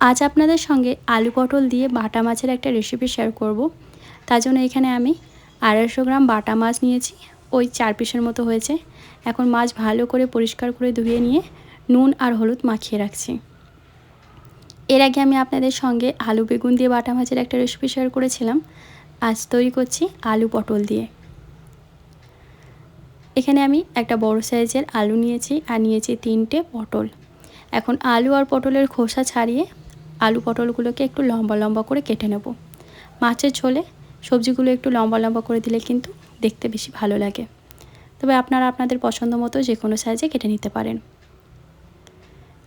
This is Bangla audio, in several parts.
আজ আপনাদের সঙ্গে আলু পটল দিয়ে বাটা মাছের একটা রেসিপি শেয়ার করব। তার জন্য এখানে আমি আড়াইশো গ্রাম বাটা মাছ নিয়েছি, ওই চার পিসের মতো হয়েছে। এখন মাছ ভালো করে পরিষ্কার করে ধুয়ে নিয়ে নুন আর হলুদ মাখিয়ে রাখছি। এর আগে আমি আপনাদের সঙ্গে আলু বেগুন দিয়ে বাটা মাছের একটা রেসিপি শেয়ার করেছিলাম। আজ তৈরি করছি আলু পটল দিয়ে। এখানে আমি একটা বড় সাইজের আলু নিয়েছি আর নিয়েছি তিনটে পটল। এখন আলু আর পটলের খোসা ছাড়িয়ে আলু পটলগুলোকে একটু লম্বা লম্বা করে কেটে নেব। মাছের ঝোলে সবজিগুলো একটু লম্বা লম্বা করে দিলে কিন্তু দেখতে বেশি ভালো লাগে। তবে আপনারা আপনাদের পছন্দ মতো যে কোনো সাইজে কেটে নিতে পারেন।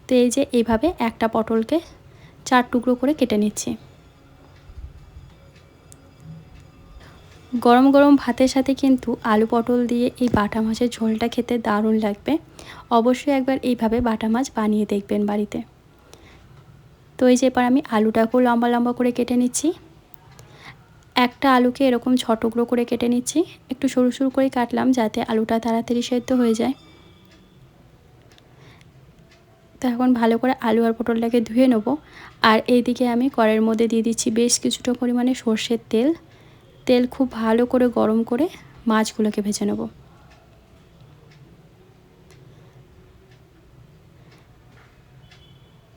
তো এই যে এইভাবে একটা পটলকে চার টুকরো করে কেটে নিচ্ছি। গরম গরম ভাতের সাথে কিন্তু আলু পটল দিয়ে এই বাটা মাছের ঝোলটা খেতে দারুণ লাগবে। অবশ্যই একবার এইভাবে বাটা মাছ বানিয়ে দেখবেন বাড়িতে। তো এই যে এবার আমি আলুটাকেও লম্বা লম্বা করে কেটে নিচ্ছি। একটা আলুকে এরকম ছ টুকরো করে কেটে নিচ্ছি। একটু সরু সরু করে কাটলাম যাতে আলুটা তাড়াতাড়ি সেদ্ধ হয়ে যায়। তো এখন ভালো করে আলু আর পটলটাকে ধুয়ে নেব। আর এইদিকে আমি কড়ের মধ্যে দিয়ে দিচ্ছি বেশ কিছুটা পরিমাণে সর্ষের তেল। তেল খুব ভালো করে গরম করে মাছগুলোকে ভেজে নেব।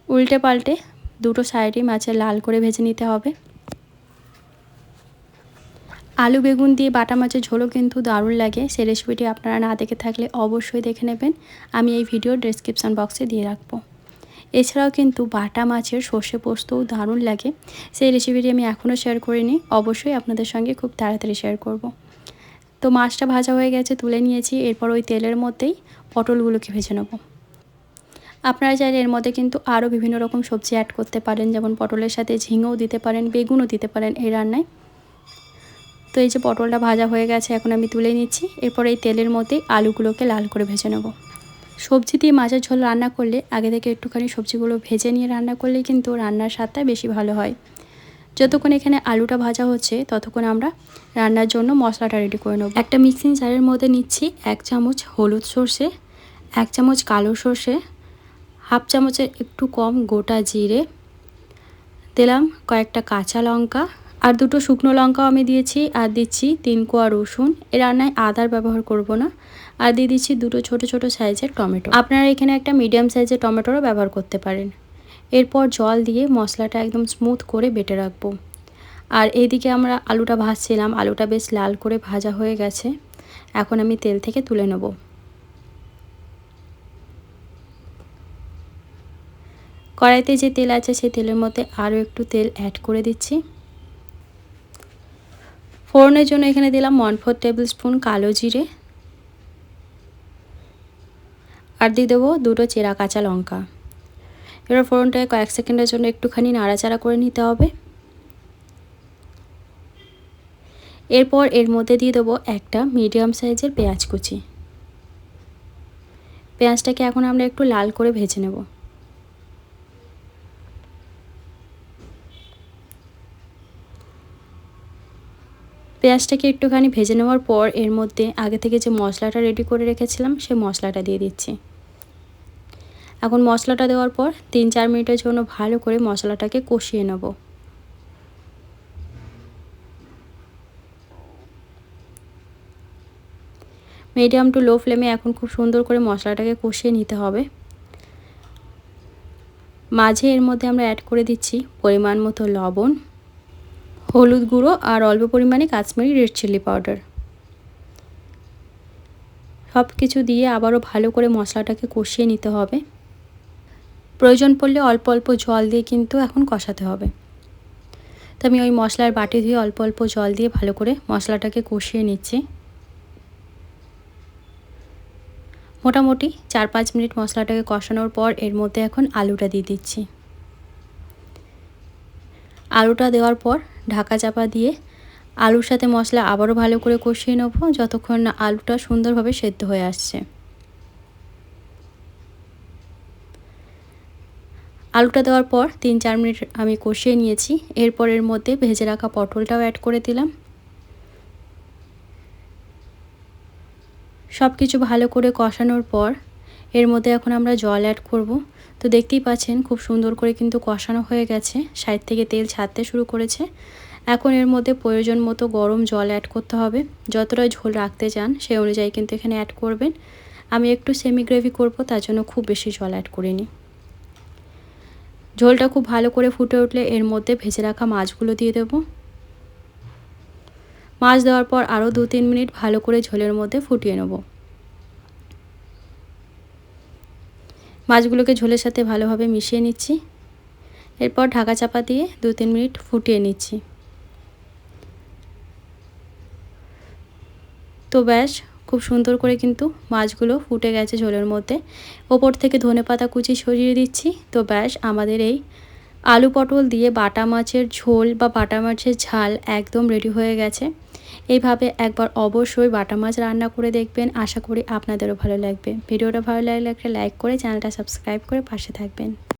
উল্টে পাল্টে দুটো সাইডই মাছের লাল করে ভেজে নিতে হবে। আলু বেগুন দিয়ে বাটা মাছের ঝোলও কিন্তু দারুণ লাগে। সেই রেসিপিটি আপনারা না দেখে থাকলে অবশ্যই দেখে নেবেন। আমি এই ভিডিও ডেসক্রিপশান বক্সে দিয়ে রাখব। এছাড়াও কিন্তু বাটা মাছের সর্ষে পোস্তও দারুণ লাগে। সেই রেসিপিটি আমি এখনও শেয়ার করিনি। অবশ্যই আপনাদের সঙ্গে খুব তাড়াতাড়ি শেয়ার করব। তো মাছটা ভাজা হয়ে গেছে, তুলে নিয়েছি। এরপর ওই তেলের মধ্যেই পটলগুলোকে ভেজে নেব। আপনারা চাইলে এর মধ্যে কিন্তু আরও বিভিন্ন রকম সবজি অ্যাড করতে পারেন, যেমন পটলের সাথে ঝিঙেও দিতে পারেন, বেগুনও দিতে পারেন এই রান্নায়। তো এই যে পটলটা ভাজা হয়ে গেছে, এখন আমি তুলে নিচ্ছি। এরপর এই তেলের মধ্যেই আলুগুলোকে লাল করে ভেজে নেব। সবজি দিয়ে মাছের ঝোল রান্না করলে, আগে থেকে একটুখানি সবজিগুলো ভেজে নিয়ে রান্না করলে কিন্তু রান্নার স্বাদটা বেশি ভালো হয়। যতক্ষণ এখানে আলুটা ভাজা হচ্ছে, ততক্ষণ আমরা রান্নার জন্য মশলাটা রেডি করে নেব। একটা মিক্সিং জারের মধ্যে নিচ্ছি এক চামচ হলুদ সর্ষে, এক চামচ কালো সর্ষে হাফ চামচের একটু কম গোটা জিরে, দিলাম কয়েকটা কাঁচা লঙ্কা আর দুটো শুকনো লঙ্কাও আমি দিয়েছি আর দিচ্ছি তিন কোয়া রসুন। এ রান্নায় আদার ব্যবহার করব না। আর দিয়ে দিচ্ছি দুটো ছোট ছোট সাইজের টমেটো। আপনারা এখানে একটা মিডিয়াম সাইজের টমেটোরও ব্যবহার করতে পারেন। এরপর জল দিয়ে মশলাটা একদম স্মুথ করে বেটে রাখব। আর এইদিকে আমরা আলুটা ভাজছিলাম। আলুটা বেশ লাল করে ভাজা হয়ে গেছে। এখন আমি তেল থেকে তুলে নেব। কড়াইতে যে তেল আছে সেই তেলের মধ্যে আরও একটু তেল অ্যাড করে দিচ্ছি। ফোড়নের জন্য এখানে দিলাম ওয়ান ফোর টেবিল স্পুন কালো জিরে। আর দিয়ে দেবো দুটো চেরা কাঁচা লঙ্কা। এবার ফোড়নটাকে কয়েক সেকেন্ডের জন্য একটুখানি নাড়াচাড়া করে নিতে হবে। এরপর এর মধ্যে দিয়ে দেবো একটা মিডিয়াম সাইজের পেঁয়াজ কুচি। পেঁয়াজটাকে এখন আমরা একটু লাল করে ভেজে নেব। পেঁয়াজটাকে একটুখানি ভেজে নেওয়ার পর এর মধ্যে আগে থেকে যে মশলাটা রেডি করে রেখেছিলাম, সেই মশলাটা দিয়ে দিচ্ছি। এখন মশলাটা দেওয়ার পর তিন চার মিনিটের জন্য ভালো করে মশলাটাকে কষিয়ে নেব। মিডিয়াম টু লো ফ্লেমে এখন খুব সুন্দর করে মশলাটাকে কষিয়ে নিতে হবে। মাঝে এর মধ্যে আমরা অ্যাড করে দিচ্ছি পরিমাণ মতো লবণ। হলুদ গুঁড়ো আর অল্প পরিমাণে কাশ্মীরি রেড চিলি পাউডার। সব কিছু দিয়ে আবারও ভালো করে মশলাটাকে কষিয়ে নিতে হবে। প্রয়োজন পড়লে অল্প অল্প জল দিয়ে কিন্তু এখন কষাতে হবে। তো আমি ওই মশলার বাটি ধুয়ে অল্প অল্প জল দিয়ে ভালো করে মশলাটাকে কষিয়ে নিচ্ছি। মোটামুটি চার পাঁচ মিনিট মশলাটাকে কষানোর পর এর মধ্যে এখন আলুটা দিয়ে দিচ্ছি। আলুটা দেওয়ার পর ঢাকা চাপা দিয়ে আলুর সাথে মশলা আবারও ভালো করে কষিয়ে নেব যতক্ষণ না আলুটা সুন্দরভাবে সেদ্ধ হয়ে আসছে। আলুটা দেওয়ার পর তিন চার মিনিট আমি কষিয়ে নিয়েছি। এরপর এর মধ্যে ভেজে রাখা পটলটাও অ্যাড করে দিলাম। সব কিছু ভালো করে কষানোর পর এর মধ্যে এখন আমরা জল অ্যাড করব। তো দেখতেই পাচ্ছেন, খুব সুন্দর করে কিন্তু কষানো হয়ে গেছে। সাইড থেকে তেল ছাড়তে শুরু করেছে। এখন এর মধ্যে প্রয়োজন মতো গরম জল অ্যাড করতে হবে। যতটা ঝোল রাখতে চান, সেই অনুযায়ী কিন্তু এখানে অ্যাড করবেন। আমি একটু সেমি গ্রেভি করব, তার জন্য খুব বেশি জল অ্যাড করিনি। ঝোলটা খুব ভালো করে ফুটে উঠলে এর মধ্যে ভেজে রাখা মাছগুলো দিয়ে দেব। মাছ দেওয়ার পর আরও দু তিন মিনিট ভালো করে ঝোলের মধ্যে ফুটিয়ে নেব। মাছগুলোকে ঝোলের সাথে ভালোভাবে মিশিয়ে নিচ্ছি। এরপর ঢাকা চাপা দিয়ে দু তিন মিনিট ফুটিয়ে নিচ্ছি। তো ব্যাস, খুব সুন্দর করে কিন্তু মাছগুলো ফুটে গেছে ঝোলের মধ্যে। ওপর থেকে ধনে পাতা কুচি সরিয়ে দিচ্ছি। তো ব্যাস, আমাদের এই আলু পটল দিয়ে বাটা মাছের ঝোল বা বাটা মাছের ঝাল একদম রেডি হয়ে গেছে। এইভাবে একবার অবশ্যই বাটা মাছ রান্না করে দেখবেন। আশা করি আপনাদেরও ভালো লাগবে। ভিডিওটা ভালো লাগলে একটা লাইক করে চ্যানেলটা সাবস্ক্রাইব করে পাশে থাকবেন।